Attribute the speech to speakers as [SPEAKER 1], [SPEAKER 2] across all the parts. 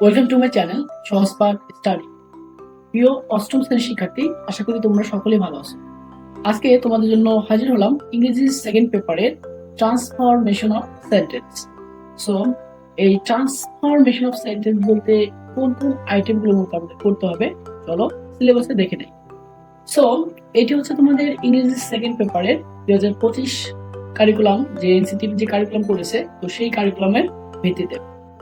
[SPEAKER 1] Welcome to my channel সহজ পাঠ study প্রিয় অষ্টম শ্রেণির শিক্ষার্থী, আশা করি তোমরা সকলেই ভালো আছো। আজকে তোমাদের জন্য হাজির হলাম ইংরেজি সেকেন্ড পেপারের ট্রান্সফরমেশন অফ সেন্টেন্স সো এই ট্রান্সফরমেশন অফ সেন্টেন্স বলতে কোন কোন আইটেমগুলো মোটামুটি করতে হবে, চলো সিলেবাসে দেখে নেই। সো এটি হচ্ছে তোমাদের ইংরেজি সেকেন্ড পেপারের দুই হাজার পঁচিশ কারিকুলাম যে এনসিটিভি যে কারিকুলাম করেছে, তো সেই কারিকুলামের ভিত্তিতে।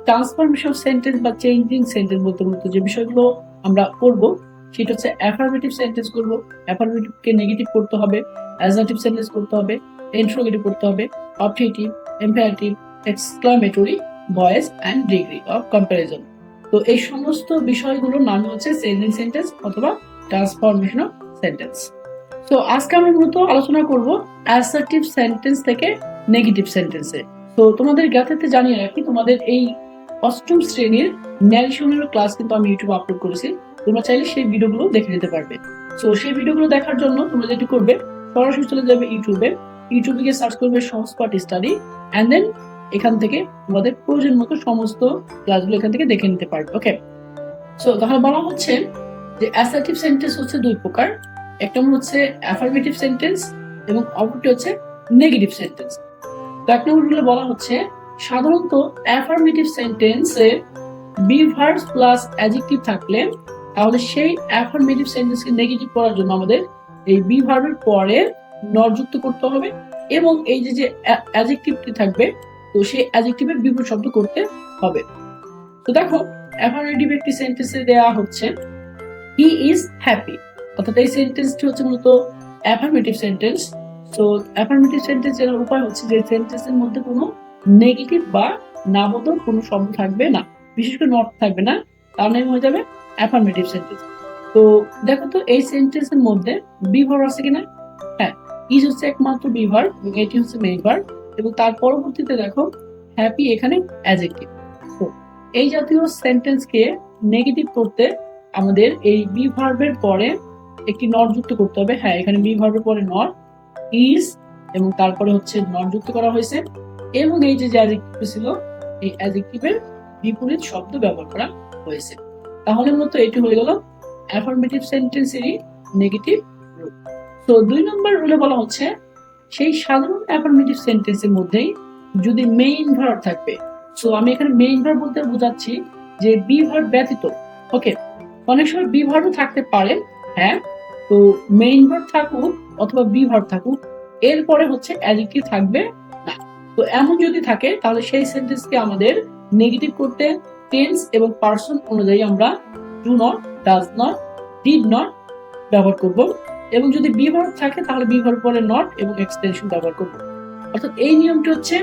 [SPEAKER 1] ট্রান্সফরমেশন সেন্টেন্স বা চেঞ্জিং সেন্টেন্স বলতে বলতে যে বিষয়গুলো আমরা করব, সেটা হচ্ছে অ্যাফার্মেটিভ সেন্টেন্স করব। অ্যাফার্মেটিভকে নেগেটিভ করতে হবে অ্যাজাটিভ সেন্টেন্স করতে হবে ইন্ট্রোগেটিভ করতে হবে objective imperative exclamatory voice and degree of comparison তো এই সমস্ত বিষয়গুলোর নাম হচ্ছে চেঞ্জিং সেন্টেন্স অথবা ট্রান্সফরমেশন অফ সেন্টেন্স তো আজকে আমরা মূলত আলোচনা করব অ্যাসার্টিভ সেন্টেন্স থেকে নেগেটিভ সেন্টেন্সে তো তোমাদের জ্ঞাতার্থে জানিয়ে রাখি, তোমাদের এই অষ্টম শ্রেণির ন্যারেশনের ক্লাস কিন্তু আমি ইউটিউবে আপলোড করেছি। তোমরা চাইলে সেই ভিডিওগুলো দেখে নিতে পারবে। তো সেই ভিডিওগুলো দেখার জন্য তোমরা যেটি করবে, সরাসরি চলে যাবে ইউটিউবে ইউটিউবে গিয়ে সার্চ করবে সংস্পাট স্টাডি অ্যান্ড দেন এখান থেকে তোমাদের প্রয়োজন মতো সমস্ত ক্লাসগুলো এখান থেকে দেখে নিতে পারবে ওকে সো তাহলে বলা হচ্ছে যে অ্যাসার্টিভ সেন্টেন্স হচ্ছে দুই প্রকার। একটা নম্বর হচ্ছে অ্যাফার্মেটিভ সেন্টেন্স এবং অপরটি হচ্ছে নেগেটিভ সেন্টেন্স তো এক নম্বরগুলো বলা হচ্ছে সাধারণত অ্যাফার্মেটিভ সেন্টেন্সে বি ভার্বস প্লাস অ্যাডজেক্টিভ থাকলে তাহলে সেই অ্যাফার্মেটিভ সেন্টেন্সকে নেগেটিভ করার জন্য আমাদের এই বি ভার্বের পরে নট যুক্ত করতে হবে এবং এই যে যে অ্যাডজেক্টিভটি থাকবে, তো সেই অ্যাডজেক্টিভের বিপরীত শব্দ করতে হবে। তো দেখো অ্যাফার্মেটিভ একটি সেন্টেন্সে দেওয়া হচ্ছে হি ইজ হ্যাপি অর্থাৎ এই সেন্টেন্সটি হচ্ছে মূলত অ্যাফার্মেটিভ সেন্টেন্স তো অ্যাফার্মেটিভ সেন্টেন্স এর উপায় হচ্ছে যে সেন্টেন্সের মধ্যে কোনো নেগেটিভ বা নাবোধক কোনো শব্দ থাকবে না। বিশেষ করে নট থাকবে না। তার নাম হয়ে যাবে অ্যাফার্মেটিভ সেন্টেন্স তো দেখো তো, এই সেন্টেন্সের মধ্যে বিভার আছে কিনা? হ্যাঁ ইজ হচ্ছে একমাত্র বিভার এটি হচ্ছে মেইন ভার এবং তার পরবর্তীতে দেখো হ্যাপি এখানে অ্যাজেক্টিভ তো এই জাতীয় সেন্টেন্সকে নেগেটিভ করতে আমাদের এই বি ভার্বের পরে একটি নট যুক্ত করতে হবে। হ্যাঁ এখানে বি ভার্বের পরে নট ইজ এবং তারপরে হচ্ছে নট যুক্ত করা হয়েছে। এবং এই যে অ্যাডজেক্টিভ ছিল, এই অ্যাডজেক্টিভের বিপরীত শব্দ ব্যবহার করা হয়েছে। তাহলে মূলত এটি হয়ে গেল অ্যাফার্মেটিভ সেন্টেন্সেরই নেগেটিভ রূপ। তো দুই নম্বর রুলে বলা হচ্ছে, সেই সাধারণ অ্যাফার্মেটিভ সেন্টেন্সের মধ্যেই যদি মেইন ভার্ব থাকবে সো আমি এখানে মেইন ভার্ব বলতে বোঝাচ্ছি যে বি ভার্ব ব্যতীত ওকে অনেক সময় বি ভার্বও থাকতে পারে হ্যাঁ? তো মেইন ভার্ব থাকুক অথবা বি ভার্ব থাকুক, এরপরে হচ্ছে অ্যাডজেক্টিভ থাকবে তো এমন যদি থাকে, তাহলে সেই সেন্টেন্সকে আমাদের নেগেটিভ করতে টেন্স এবং পার্সন অনুযায়ী আমরা do not does not did not ব্যবহার করব। এবং যদি বি ভার্ব থাকে, তাহলে বি ভার্ব পরে নট এবং এক্সটেনশন ব্যবহার করব। অর্থাৎ এই নিয়মটি হচ্ছে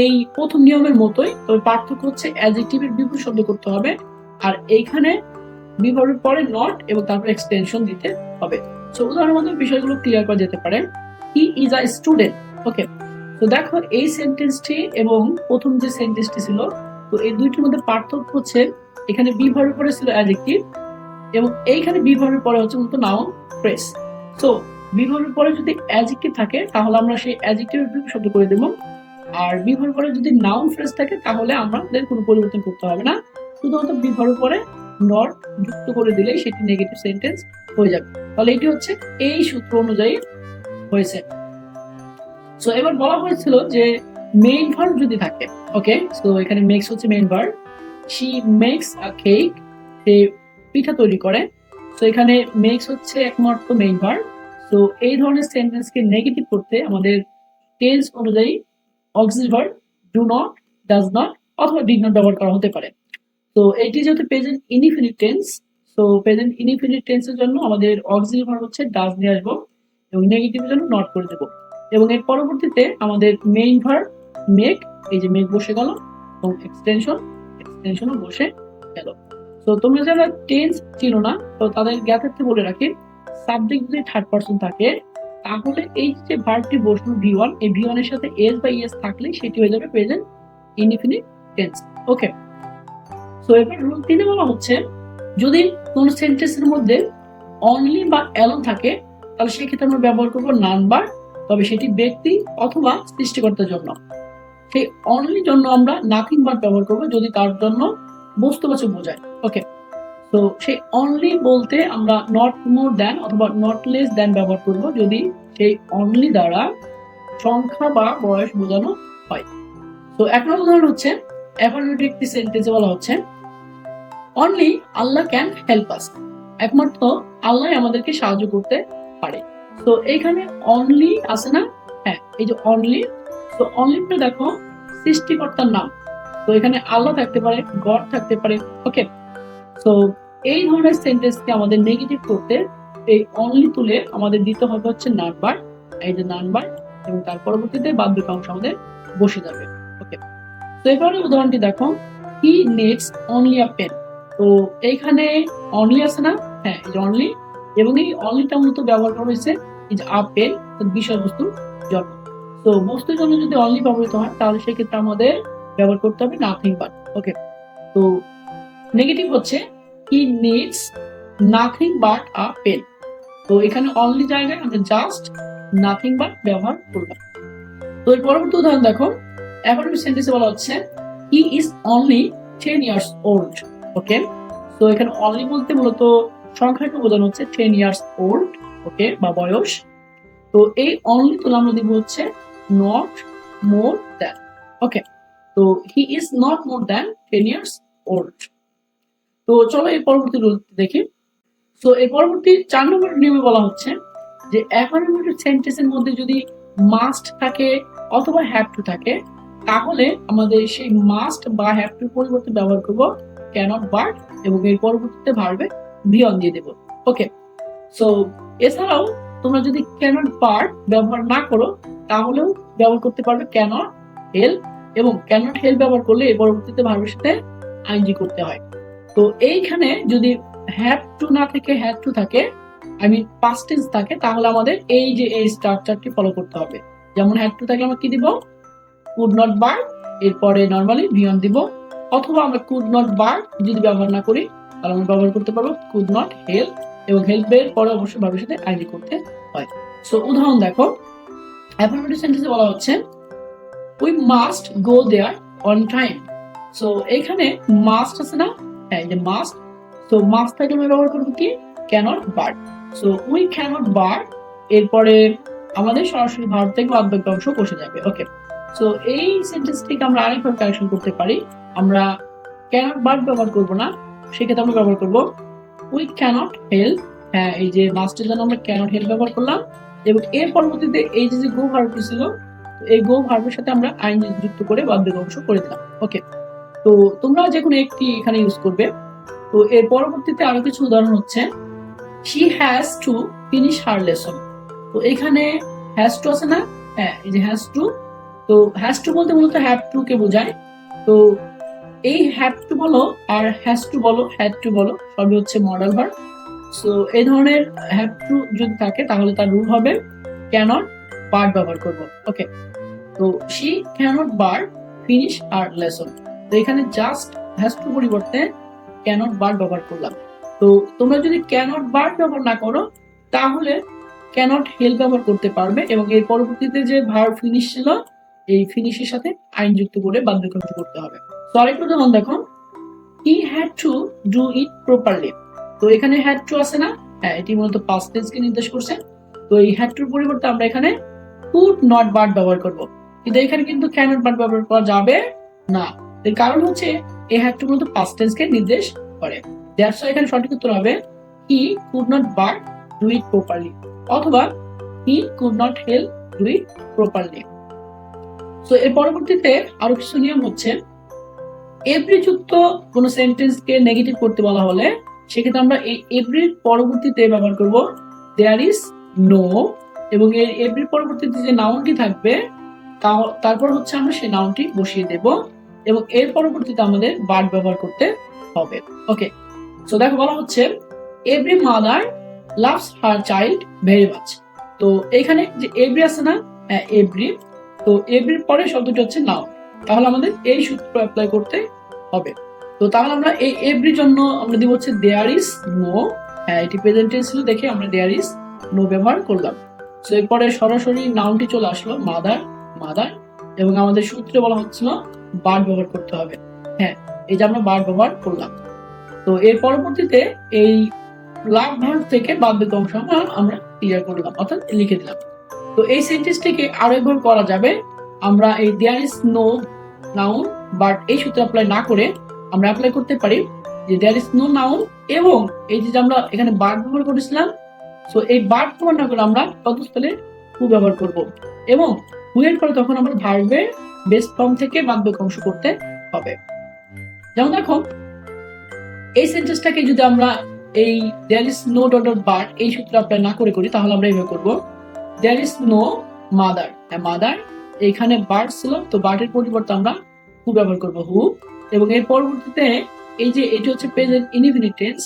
[SPEAKER 1] এই প্রথম নিয়মের মতোই, তবে পার্থক্য হচ্ছে অ্যাডজেক্টিভের বিপুল শব্দ করতে হবে, আর এইখানে বি পরে নট এবং তারপর এক্সটেনশন দিতে হবে। সো উদাহরণের মধ্যে বিষয়গুলো ক্লিয়ার করা যেতে পারে। He is a student okay তো দেখো, এই সেন্টেন্সটি এবং প্রথম যে সেন্টেন্সটি ছিল, তো এই দুইটির মধ্যে পার্থক্য হচ্ছে, এখানে বি ভার্বের পরে ছিল অ্যাডজেক্টিভ এবং এইখানে বি ভার্বের পরে হচ্ছে মূলত নাউন ফ্রেস সো বি পরে যদি অ্যাডজেক্টিভ থাকে, তাহলে আমরা সেই অ্যাডজেক্টিভের শব্দ করে দেব। আর বি ভার্বের পরে যদি নাউন ফ্রেস থাকে, তাহলে আমাদের কোনো পরিবর্তন করতে হবে না। শুধুমাত্র বি ভার্বের পরে নট যুক্ত করে দিলেই সেটি নেগেটিভ সেন্টেন্স হয়ে যাবে। তাহলে এটি হচ্ছে এই সূত্র অনুযায়ী হয়েছে। সো এবার বলা হয়েছিল যে মেইন ভার্ব যদি থাকে ওকে সো এখানে মেক্স হচ্ছে main verb she makes a cake সে পিঠা তৈরি করে। সো এখানে মেক্স হচ্ছে একমাত্র মেইন ভার্ব তো এই ধরনের সেন্টেন্সকে নেগেটিভ করতে আমাদের টেন্স অনুযায়ী auxiliary verb do not does not অথবা ডিড নট ব্যবহার করা হতে পারে। তো এটি যেহেতু present indefinite tense so present indefinite টেন্সের জন্য আমাদের অক্সিল ভার্ব হচ্ছে ডাজ নিয়ে আসব এবং নেগেটিভের জন্য নট করে দেবো। এবং এর পরবর্তীতে আমাদের মেইন ভার্ব মেক এই যে মেক বসে গেল, এবং এক্সটেনশন এক্সটেনশনও বসে গেল। তো তোমরা যারা টেন্স চিনো না, তো তাদের জ্ঞাতার্থে বলে রাখি সাবজেক্ট যদি থার্ড পার্সন থাকে, তাহলে এই যে ভার্বটি বসল ভি ওয়ান এই ভি ওয়ানের সাথে এস বা ইএস থাকলে সেটি হয়ে যাবে present indefinite tense okay so এবার রুল তিনে বলা হচ্ছে, যদি কোন সেন্টেন্সের মধ্যে অনলি বা অ্যালন থাকে, তাহলে সেক্ষেত্রে আমরা ব্যবহার করব নান বার তবে সেটি ব্যক্তি অথবা সৃষ্টিকর্তার জন্য। সেই অনলি জন্য আমরা নাথিং বার ব্যবহার করব যদি তার জন্য বস্তুবাচক বোঝায়। ওকে তো সেই অনলি বলতে আমরা নট মোর দেন অথবা নট লেস দ্যান ব্যবহার করব যদি সেই অনলি দ্বারা সংখ্যা বা বয়স বোঝানো হয়। তো এক নম্বর উদাহরণ হচ্ছে অ্যাফার্মেটিভ একটি সেন্টেন্সে বলা হচ্ছে only Allah can help us একমাত্র আল্লাহ আমাদেরকে সাহায্য করতে পারে। তো এইখানে অনলি আছে না? হ্যাঁ এই যে অনলি তো অনলিটা দেখো, সৃষ্টিকর্তার নাম। তো এখানে আল্লাহ থাকতে পারে, গড থাকতে পারে ওকে তো এই ধরনের সেন্টেন্সকে আমাদের নেগেটিভ করতে এই অনলি তুলে আমাদের দিতে হবে হচ্ছে নাম্বার এই যে নাম্বার এবং তার পরবর্তীতে বাদ্যিক অংশ আমাদের বসে যাবে ওকে তো এবারে উদাহরণটি দেখো he needs only a pen তো এইখানে অনলি আছে না? হ্যাঁ এই যে অনলি এবং এই অনলিটা মূলত ব্যবহার করা হয়েছে যে আ পেন বিষয়বস্তুর জন্য তো বস্তুর জন্য যদি অনলি ব্যবহৃত হয়, তাহলে সেক্ষেত্রে আমাদের ব্যবহার করতে হবে নাথিং বাট ওকে, তো নেগেটিভ হচ্ছে he needs nothing but a pen তো এখানে অনলি জায়গায় আমরা জাস্ট নাথিং বাট ব্যবহার করলাম তো এর পরবর্তী উদাহরণ দেখো। এখন সেন্টেন্সে বলা হচ্ছে he is only ten years old okay, তো এখানে অনলি বলতে মূলত সংখ্যাকে বোঝানো হচ্ছে টেন ইয়ার্স ওল্ড ওকে বা বয়স। তো এই অনলি তুলে আমরা দিব হচ্ছে নট মোর দ্যান ওকে তো he is not more than ten years old তো চলো এই পরবর্তী দেখি। তো এই পরবর্তী চার নম্বর নিয়মে বলা হচ্ছে যে অ্যাফার্মেটিভ সেন্টেন্সের মধ্যে যদি মাস্ট থাকে অথবা হ্যাভ টু থাকে, তাহলে আমাদের সেই মাস্ট বা হ্যাভ টু পরিবর্তে ব্যবহার করব ক্যানট বাট এবং এর পরবর্তীতে ভার্বে বিয়ন দিয়ে দেব। ওকে সো এছাড়াও তোমরা যদি ক্যানট বাট ব্যবহার না করো, তাহলেও ব্যবহার করতে পারবে ক্যানট হেল্প এবং ক্যানট হেল্প ব্যবহার করলে পরবর্তীতে ভার্বের আইনজি করতে হয়। তো এইখানে যদি হ্যাভ টু না থেকে হ্যাভ টু থাকে আই মিন পাস্ট টেন্স থাকে, তাহলে আমাদের এই যে এই স্ট্রাকচারটি ফলো করতে হবে। যেমন হ্যাভ টু থাকলে আমরা কি দিব? কুড নট বার এরপরে নর্মালি ভিয়ন দিব। অথবা আমরা কুড নট বার যদি ব্যবহার না করি তাহলে আমরা ব্যবহার করতে পারব কুড নট হেল্প এবং হেল্পের পরে অবশ্যই ভাবের সাথে আইনি করতে হয়। সো উদাহরণ দেখো। অ্যাফার্মেটিভ সেন্টেন্সে বলা হচ্ছে we must go there on time so এখানে মাস্ট আছে না? হ্যাঁ যে মাস্ট তো মাস্ট থাকলে আমরা ব্যবহার করব কি? Cannot but so we cannot but এরপরে আমাদের সরাসরি ভারত থেকে অব্যক্ত অংশ বসে যাবে। ওকে সো এই সেন্টেন্সটিকে আমরা আরেকভাবে কারেকশন করতে পারি। আমরা ক্যানট বার ব্যবহার করব না। সেক্ষেত্রে আমরা ব্যবহার করব উই ক্যানট হেল্প হ্যাঁ এই যে জন্য আমরা ক্যানট হেল্প ব্যবহার করলাম, এবং এর পরবর্তীতে এই যে গো ছিল এই গো সাথে আমরা আইন যুক্ত করে অংশ করে দিলাম ওকে তো তোমরা যে কোনো একটি এখানে ইউজ করবে, তো এর পরবর্তীতে আরও কিছু উদাহরণ হচ্ছে she has to finish her lesson তো এখানে হ্যাজ টু আছে না? হ্যাঁ এই যে হ্যাজ টু তো হ্যাজ টু বলতে মূলত হ্যাভ টু কে বোঝায়, তো এই হ্যাভ টু বলো আর হ্যাজ টু বলো হ্যাড টু বলো, সবই হচ্ছে মডেল ভার্ব সো এই ধরনের হ্যাভ টু যদি থাকে, তাহলে তার রুল হবে ক্যানট বার ব্যবহার করব। ওকে তো she cannot but finish her lesson তো এখানে জাস্ট হ্যাজ টু পরিবর্তে ক্যানট বার ব্যবহার করলাম। তো তোমরা যদি ক্যানট বার ব্যবহার না করো, তাহলে ক্যানট হেল্প ব্যবহার করতে পারবে এবং এর পরবর্তীতে যে ভার ফিনিশ ছিল, এই ফিনিশের সাথে আইন যুক্ত করে বাধ্যকর্য করতে হবে। তো আরেকটু যেমন দেখো he had to do it properly তো এখানে হ্যাড টু আছে না? হ্যাঁ এটি মূলত পাস্ট টেন্সকে নির্দেশ করছে। তো এই হ্যাড টুর পরিবর্তে আমরা এখানে কুড নট বার্ড ব্যবহার করব। কিন্তু এখানে কিন্তু ক্যানট বার্ড ব্যবহার করা যাবে না। এর কারণ হচ্ছে এই হ্যাড টু মূলত পাস্ট টেন্সকে নির্দেশ করে। দ্যাটস এখানে সঠিক উত্তর হবে he could not but do it properly অথবা he could not help do it properly so এর পরবর্তীতে আরও কিছু নিয়ম হচ্ছে এভরি যুক্ত কোন সেন্টেন্সকে নেগেটিভ করতে বলা হলে, সেক্ষেত্রে আমরা এই এভরির পরবর্তীতে ব্যবহার করব দেয়ার ইজ নো এবং এই এভরির পরবর্তীতে যে নাউনটি থাকবে তা- তারপর হচ্ছে আমরা সেই নাউনটি বসিয়ে দেব, এবং এর পরবর্তীতে আমাদের বার্ড ব্যবহার করতে হবে। ওকে সো দেখো বলা হচ্ছে every mother loves her child very much তো এখানে যে এভরি আছে না হ্যাঁ এভরি তো এভরির পরে শব্দটি হচ্ছে নাউন তাহলে আমাদের এই সূত্র অ্যাপ্লাই করতে হবে। তো তাহলে আমরা এই এভরির জন্য আমরা দিব হচ্ছে দেয়ার ইজ নো হ্যাঁ এটি প্রেজেন্ট টেন্স ছিল দেখে আমরা দেয়ার ইজ নো ব্যবহার করলাম। তো এরপরে সরাসরি নাউনটি চলে আসলো মাদার মাদার এবং আমাদের সূত্রে বলা হচ্ছিল বার্ড ব্যবহার করতে হবে। হ্যাঁ এই যে আমরা বার ব্যবহার করলাম। তো এর পরবর্তীতে এই লাভ ভার্ব থেকে বাদ অংশ আমরা আমরা ক্লিয়ার করলাম, অর্থাৎ লিখে দিলাম। তো এই সেন্টেন্সটিকে আরও একবার করা যাবে। আমরা এই there is no noun but এই সূত্র অ্যাপ্লাই না করে আমরা অ্যাপ্লাই করতে পারি যে দেয়ার ইজ নো নাউন এবং এই যে আমরা এখানে বার্ড ব্যবহার করেছিলাম সো এই বার্ড ব্যবহার না করে আমরা ততস্থলে হু ব্যবহার করব এবং হু এর পরে তখন আমরা ভার্বে বেস ফর্ম থেকে বাদ অংশ করতে হবে। যেমন দেখো, এই সেন্টেন্সটাকে যদি আমরা এই there is no dot dot but এই সূত্র অ্যাপ্লাই না করে করি, তাহলে আমরা এইভাবে করব there is no mother mother এখানে বার্ড ছিল, তো বার্ডের পরিবর্তে আমরা হু ব্যবহার করব হু এবং এর পরবর্তীতে এই যে এটি হচ্ছে প্রেজেন্ট ইনফিনিট টেন্স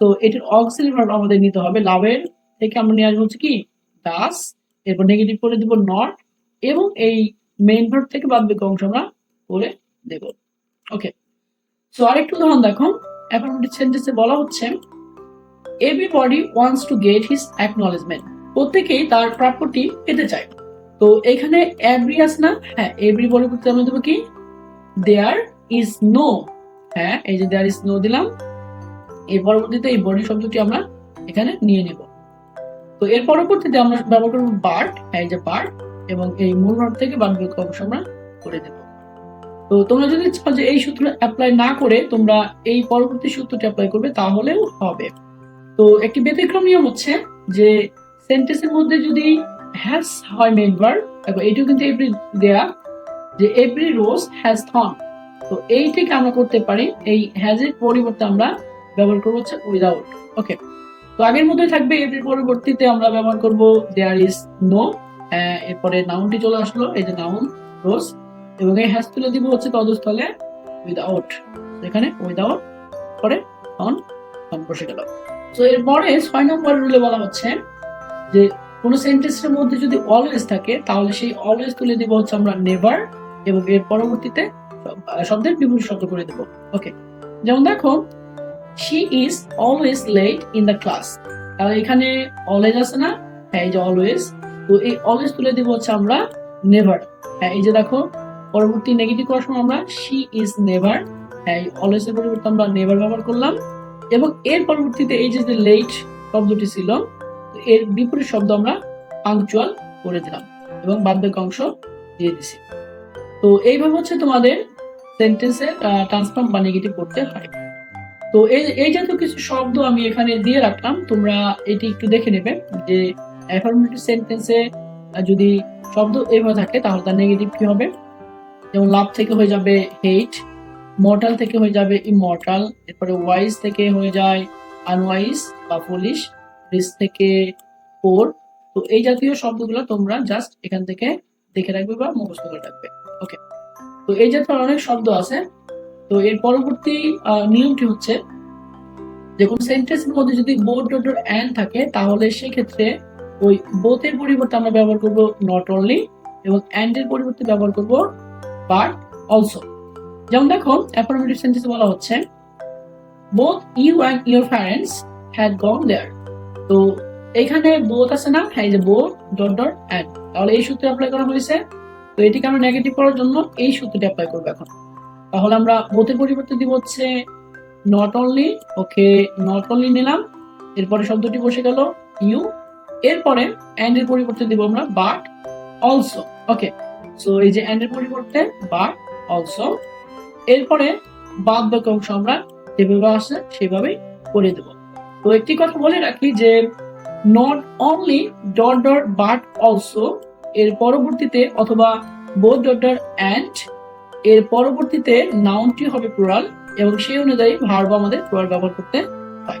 [SPEAKER 1] তো এটির অক্সিলারি ভার্ব আমাদের নিতে হবে, লাভের থেকে আমরা নিয়ে আসব হচ্ছে কি? দাস এরপর নেগেটিভ করে দিব নট এবং এই মেইন ভার্ব থেকে বাদ বাকি অংশ আমরা করে দেব। ওকে সো আরেকটু উদাহরণ দেখো। অ্যাফার্মেটিভ সেন্টেন্সে বলা হচ্ছে everybody wants to get his acknowledgement প্রত্যেকেই তার প্রাপ্যটি পেতে চায়। তো এখানে এভরি আস না? হ্যাঁ এভরি পরিবর্তে আমরা দেবো কি? দেয়ার ইজ নো হ্যাঁ এই যে দেয়ার ইজ নো দিলাম। এর পরবর্তীতে এই বডি শব্দটি আমরা এখানে নিয়ে নেব। তো এর পরবর্তীতে আমরা ব্যবহার করব বার্ড হ্যাঁ এই যে বার্ড এবং এই মূল ভাব থেকে বাদ বাকি অংশ আমরা করে দেব তো তোমরা যদি চাও যে এই সূত্র অ্যাপ্লাই না করে তোমরা এই পরবর্তী সূত্রটি অ্যাপ্লাই করবে, তাহলেও হবে। তো একটি ব্যতিক্রম নিয়ম হচ্ছে যে সেন্টেন্সের মধ্যে যদি হ্যাজ হয় ভার্ব দেখো এইটাও কিন্তু এভরি দেয়া, যে এভরি রোজ হ্যাজ থন তো এইটিকে আমরা করতে পারি, এই হ্যাজ এর পরিবর্তে আমরা ব্যবহার করব হচ্ছে উইদাউট ওকে তো আগের মধ্যে থাকবে, এর পরবর্তীতে আমরা ব্যবহার করব দেয়ার ইজ নো এরপরে নাউনটি চলে আসলো, এই যে নাউন রোজ এবং এই হ্যাজ তুলে দিব হচ্ছে তদস্থলে উইদাউট এখানে উইদাউট পরে অন বসে গেল। তো এরপরে ছয় নম্বর রুলে বলা হচ্ছে যে কোন সেন্টেন্সের মধ্যে যদি অলওয়েজ থাকে, তাহলে সেই অলওয়েজ তুলে দিব হচ্ছে আমরা নেভার এবং এর পরবর্তীতে শব্দের বিপরীত শব্দ করে দেব। ওকে যেমন দেখো she is always late in the class তাহলে এখানে অলওয়েজ আছে না? হ্যাঁ এই যে অলওয়েজ তো এই অলওয়েজ তুলে দিব হচ্ছে আমরা নেভার হ্যাঁ এই যে দেখো, পরবর্তী নেগেটিভ করার সময় আমরা শি ইজ নেভার হ্যাঁ অলওয়েজ এর পরিবর্তে আমরা নেভার ব্যবহার করলাম। এবং এর পরবর্তীতে এই যে লেট শব্দটি ছিল এর বিপরীত শব্দ আমরা পাংচুয়াল করে দিলাম এবং বাদ্যক অংশ দিয়ে দিছি। তো এইভাবে হচ্ছে তোমাদের সেন্টেন্সের ট্রান্সফর্ম বা নেগেটিভ করতে হয়। তো এই এই জাতীয় কিছু শব্দ আমি এখানে দিয়ে রাখলাম। তোমরা এটি একটু দেখে নেবে যে অ্যাফার্মেটিভ সেন্টেন্সে যদি শব্দ এইভাবে থাকে তাহলে তার নেগেটিভ কি হবে? যেমন লাভ থেকে হয়ে যাবে হেট মর্টাল থেকে হয়ে যাবে ইমর্টাল এরপরে ওয়াইজ থেকে হয়ে যায় আনওয়াইজ বা পুলিশ রিস থেকে পোর তো এই জাতীয় শব্দগুলো তোমরা জাস্ট এখান থেকে দেখে রাখবে বা মুখস্থ করে রাখবে। ওকে তো এই জাতীয় অনেক শব্দ আছে। তো এর পরবর্তী নিয়মটি হচ্ছে যে কোন সেন্টেন্সের মধ্যে যদি বোথ ডট অ্যান্ড থাকে, তাহলে সেক্ষেত্রে ওই বোথের পরিবর্তে আমরা ব্যবহার করব নট অনলি এবং অ্যান্ড এর পরিবর্তে ব্যবহার করব বাট অলসো যেমন দেখো অ্যাফার্মেটিভ সেন্টেন্স বলা হচ্ছে both you and your parents had gone there তো এখানে বোথ আছে না? এই যে বোথ ডট ডট অ্যান্ড তাহলে এই সূত্রে অ্যাপ্লাই করা হয়েছে। তো এটিকে আমরা নেগেটিভ করার জন্য এই সূত্রটি অ্যাপ্লাই করব এখন। তাহলে আমরা বোথের পরিবর্তে দিব হচ্ছে not only okay not only নিলাম। এরপরে শব্দটি বসে গেল ইউ এরপরে অ্যান্ড এর পরিবর্তে দিব আমরা বাট অলসো ওকে সো এই যে অ্যান্ড এর পরিবর্তে বাট অলসো এরপরে বাদ বাকি অংশ আমরা যেভাবে আসে সেভাবেই করে দেব। তো একটি কথা বলে রাখি যে not only dot dot but also এর পরবর্তীতে অথবা বোথ ডট ডট অ্যান্ড এর পরবর্তীতে নাউনটি হবে প্লুরাল এবং সেই অনুযায়ী ভার্ব আমাদের প্লুরাল ব্যবহার করতে হয়।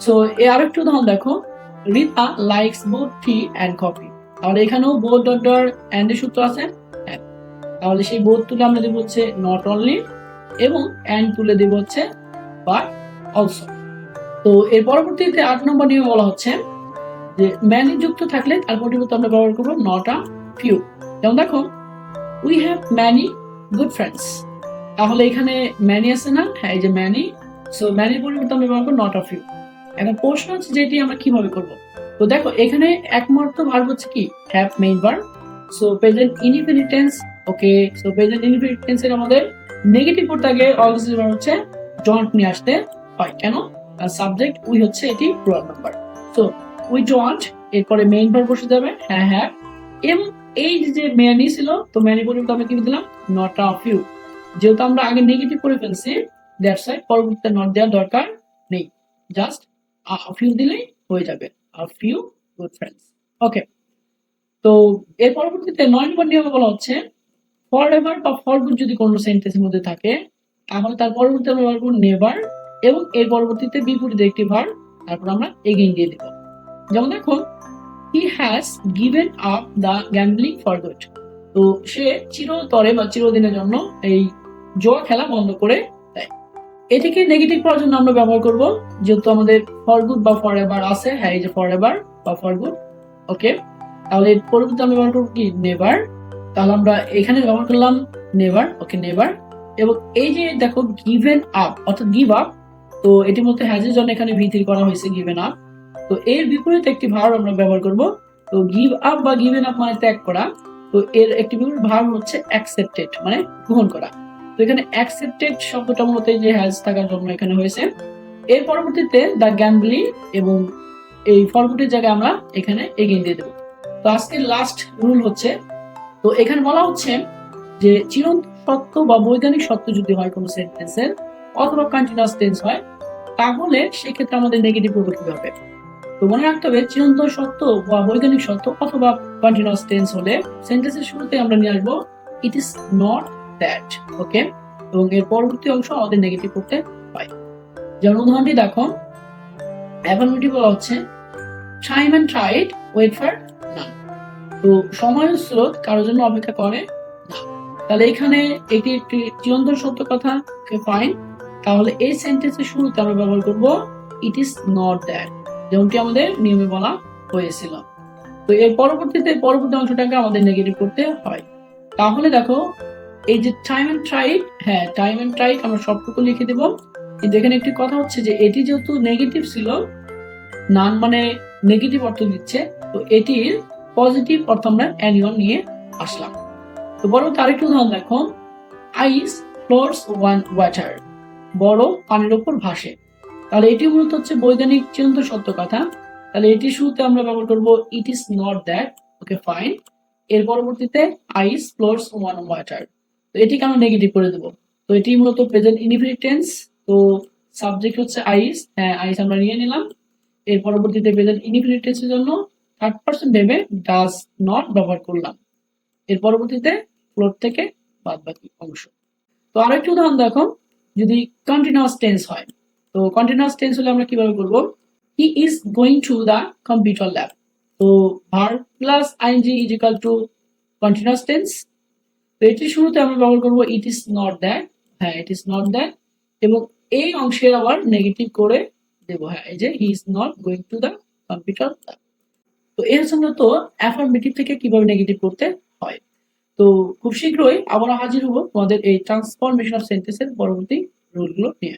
[SPEAKER 1] সো এ আরেকটু উদাহরণ দেখো। Rita likes both tea and coffee তাহলে এখানেও বোথ ডট ডট অ্যান্ড এর সূত্র আছে। হ্যাঁ। তাহলে সেই বোধ তুলে আমরা দেবো হচ্ছে নট অনলি এবং অ্যান্ড তুলে দেবো হচ্ছে বাট অলসো তো এর পরবর্তীতে আট নম্বর নিয়ম বলা হচ্ছে যে ম্যানি যুক্ত থাকলে তার পরিবর্তে আমরা ব্যবহার করব নট ফিউ যেমন দেখো we have many good friends তাহলে এখানে ম্যানি আছে না? হ্যাঁ এই যে ম্যানি সো ম্যানির পরিবর্তে আমরা ব্যবহার করব নট আ ফিউ এখন প্রশ্ন হচ্ছে যেটি আমরা কীভাবে করব? তো দেখো, এখানে একমাত্র ভার্ব হচ্ছে কি? Have main verb so present indefinite tense okay so present indefinite tense এর আমাদের নেগেটিভ করতে আগে অলওয়েজ হচ্ছে ডোন্ট নিয়ে আসতে হয়। কেন? সাবজেক্ট উই হচ্ছে এটি plural number so we don't এরপরে মেইন ভার্ব বসে যাবে হ্যাঁ হ্যাঁ। এম এই যে মেয়ানি ছিল, তো মেয়ানি পরিবর্তে আমরা কি দিলাম নট অফ ইউ যেহেতু আমরা আগে নেগেটিভ করে ফেলছি দ্যাটস ওয়াই পরবর্তীতে নট দেওয়ার দরকার নেই। জাস্ট অফ ইউ দিলেই হয়ে যাবে। A you good friends okay তো এর পরবর্তীতে নয় নম্বর নিয়মে বলা হচ্ছে ফর এভার বা ফর গুড যদি কোনো সেন্টেন্সের মধ্যে থাকে, তাহলে তার পরবর্তীতে আমরা করব নেভার এবং এর পরবর্তীতে বিপরীত একটি ভার, তারপর আমরা এগেইন দিয়ে দেব। যেমন দেখুন he has given up the gambling for good তো সে চিরতরে বা চিরদিনের জন্য এই জোয়া খেলা বন্ধ করে দেয়। এটিকে নেগেটিভ করার জন্য আমরা ব্যবহার করব, যেহেতু আমাদের ফর গুড বা ফর এভার আছে। হ্যাঁ এই যে ফর এভার বা ফর গুড ওকে, তাহলে এর পরবর্তীতে আমরা ব্যবহার করব কি? নেভার তাহলে আমরা এখানে ব্যবহার করলাম নেভার ওকে নেভার এবং এই যে দেখো গিভেন আপ অর্থাৎ গিভ আপ তো এটির মধ্যে হ্যাজের জন্য এখানে ভিত্তি করা হয়েছে গিভেন আপ তো এর বিপরীতে একটি ভার্ব আমরা ব্যবহার করব। তো গিভ আপ বা গিভেন আপ মানে ত্যাগ করা। তো এর একটি বিপরীত ভার্ব হচ্ছে অ্যাকসেপ্টেড মানে গ্রহণ করা। তো এখানে অ্যাকসেপ্টেড শব্দটা মূলত যে হ্যাজ থাকার জন্য এখানে হয়েছে। এর পরবর্তীতে দ্য গ্যাম্বলি এবং এই ফরগুটের জায়গায় আমরা এখানে এগিয়ে দিয়ে দেবো। তো আজকের লাস্ট রুল হচ্ছে, তো এখানে বলা হচ্ছে যে চিরন্ত সত্য বা বৈজ্ঞানিক সত্য যদি হয় কোনো সেন্টেন্সের অথবা কন্টিনিউয়াস টেন্স হয়, তাহলে সেক্ষেত্রে আমাদের নেগেটিভ প্রয়োগ করতে হবে? তো মনে রাখতে হবে, চিরন্তন সত্য বা বৈজ্ঞানিক সত্য অথবা কন্টিনিউয়াস টেন্স হলে সেন্টেন্সের শুরুতে আমরা নিয়ে আসব it is not that okay এবং এর পরবর্তী অংশ আমাদের নেগেটিভ করতে হয়। যেমন উদাহরণটি দেখো অ্যাফার্মেটিভ বলা হচ্ছে টাইম অ্যান্ড ট্রাইড ওয়েট ফর নান তো সময়ের স্রোত কারোর জন্য অপেক্ষা করে না। তাহলে এখানে এটি একটি চিরন্তন সত্য কথা ফাইন তাহলে এই সেন্টেন্সের শুরুতে আমরা ব্যবহার করব ইট ইজ নট দ্যাট যেমনটি আমাদের নিয়মে বলা হয়েছিল। তো এর পরবর্তীতে, পরবর্তী অংশটাকে আমাদের নেগেটিভ করতে হয়। তাহলে দেখো, এই যে টাইম অ্যান্ড ট্রাইড হ্যাঁ টাইম অ্যান্ড ট্রাইড আমরা সবটুকু লিখে দেব। কিন্তু এখানে একটি কথা হচ্ছে যে, এটি যেহেতু নেগেটিভ ছিল নান মানে নেগেটিভ অর্থ দিচ্ছে, তো এটির পজিটিভ অর্থ আমরা অ্যানিয়ন নিয়ে আসলাম। তো বড় আরেকটু উদাহরণ দেখো আইস ফ্লোরস ওয়ান ওয়াটার বড় পানির ওপর ভাসে। তাহলে এটি মূলত হচ্ছে বৈজ্ঞানিক চিরন্ত সত্য কথা তাহলে এটি শুরুতে আমরা ব্যবহার করব it is not that okay fine এর পরবর্তীতে আইস ফ্লোরস ওয়ান ওয়াটার তো এটিকে আমরা নেগেটিভ করে দেবো। তো এটি মূলত প্রেজেন্ট ইনডিফিনিট টেন্স তো সাবজেক্ট হচ্ছে আইস হ্যাঁ আইস আমরা নিয়ে নিলাম। এর পরবর্তীতে প্রেজেন্ট ইনডিফিনিট টেন্সের জন্য থার্ড পার্সন ভেবে ডাজ নট ব্যবহার করলাম। এর পরবর্তীতে ফ্লোর থেকে বাদ বাকি অংশ। তো আরেকটি উদাহরণ দেখো। যদি কন্টিনিউয়াস টেন্স হয়, তো কন্টিনিউয়াস টেন্স হলে আমরা কীভাবে করব? He is going to the computer lab তো verb plus ING is equal to continuous tense তো এটির শুরুতে আমরা ব্যবহার করব ইট ইজ নট দ্যাট হ্যাঁ ইট ইজ নট দ্যাট এবং এই অংশের আবার নেগেটিভ করে দেবো হ্যাঁ এই যে he is not going to the computer lab তো এর সঙ্গে তো অ্যাফার্মেটিভ থেকে কীভাবে নেগেটিভ করতে হয়? তো খুব শীঘ্রই আবার হাজির হব তোমাদের এই ট্রান্সফরমেশন অফ সেন্টেন্সের পরবর্তী রুলগুলো নিয়ে।